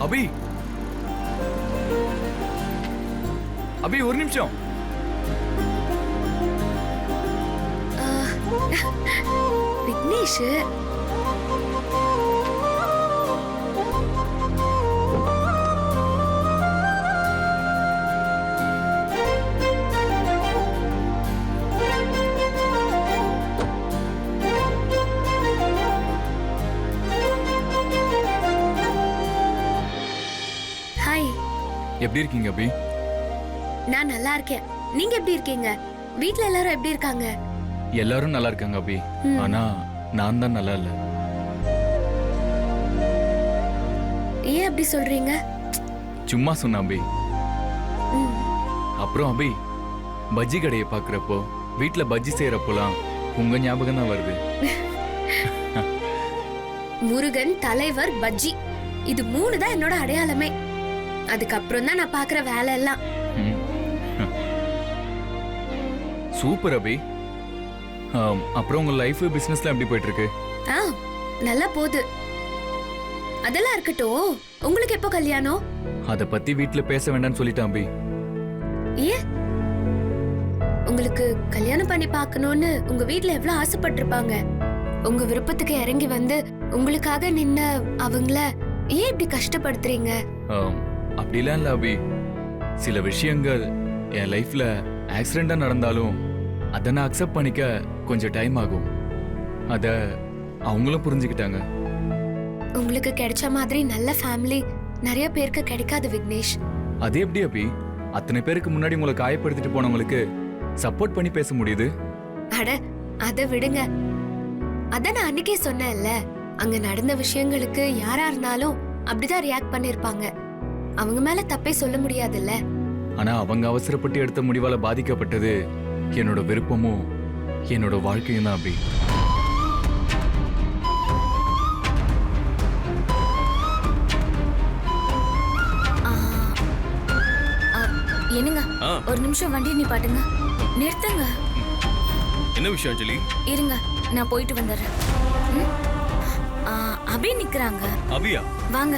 அபி. அபி ஒரு நிமிஷம். விக்னேஷ். எப்படி இருக்கீங்க அபி? நான் நல்லா இருக்கேன். நீங்க எப்படி இருக்கீங்க? வீட்ல எல்லாரும் எப்படி இருக்காங்க? எல்லாரும் நல்லா இருக்காங்க அபி. ஆனா நான் தான் நல்லா இல்ல. ஏன் அப்படி சொல்றீங்க? சும்மா சொன்ன அபி. அப்புறம் அபி பஜ்ஜி கடையை பாக்குறப்போ வீட்ல பஜ்ஜி செய்யறப்போலாம் உங்க ஞாபகம் தான் வருது. முருகன் தலைவர் பஜ்ஜி. இது மூணு தான் என்னோட அடையாளமே. அதுக்கப்புறம் தான் நான் பாக்குற வேலை எல்லாம். சூப்பர் அபி. அப்புறம் உங்க லைஃப் பிசினஸ்ல எப்படி போயிட்டு இருக்கு ஆ நல்லா போகுது. அதெல்லாம் இருக்கட்டும். உங்களுக்கு எப்போ கல்யாணம்? அத பத்தி வீட்ல பேச வேண்டாம்னு சொல்லிட்டான் அபி. ஏன்? உங்களுக்கு கல்யாணம் பண்ணி பார்க்கணும்னு உங்க வீட்ல எவ்வளவு ஆசைப்பட்டிருப்பாங்க? உங்க விருப்பத்துக்கு இறங்கி வந்து உங்களுக்காக நின்ன அவங்கள ஏன் இப்படி கஷ்டப்படுத்துறீங்க? அப்படிலாம் இல்ல அபி. சில விஷயங்கள் என் லைஃப்ல ஆக்சிடென்டா நடந்தாலும் அதை நான் அக்செப்ட் பண்ணிக்க கொஞ்சம் டைம் ஆகும். அத அவங்களும் புரிஞ்சுக்கிட்டாங்க. உங்களுக்கு கிடைச்ச மாதிரி நல்ல ஃபேமிலி நிறைய பேருக்கு கிடைக்காது விக்னேஷ். அது எப்படி அபி? அத்தனை பேருக்கு முன்னாடி உங்களை காயப்படுத்திட்டு போனவங்களுக்கு சப்போர்ட் பண்ணி பேச முடியுது? அட அத விடுங்க. அத நான் அன்னைக்கே சொன்னேன்ல அங்க நடந்த விஷயங்களுக்கு யாரா இருந்தாலும் அப்படிதான் ரியாக்ட் பண்ணிருப்பாங்க. அவங்க மேல தப்பே சொல்ல முடியாதுல்ல. ஆனா அவங்க அவசரப்பட்டு எடுத்த முடிவால பாதிக்கப்பட்டது என்னோட விருப்பமும் என்னோட வாழ்க்கையும் தான் அபி என்னங்க? ஒரு நிமிஷம் வண்டி நிப்பாட்டுங்க. நிறுத்துங்க. என்ன விஷயம் அஞ்சலி? இருங்க நான் போயிட்டு வந்துடுறேன். அபி நிக்கிறாங்க. அபியா? வாங்க.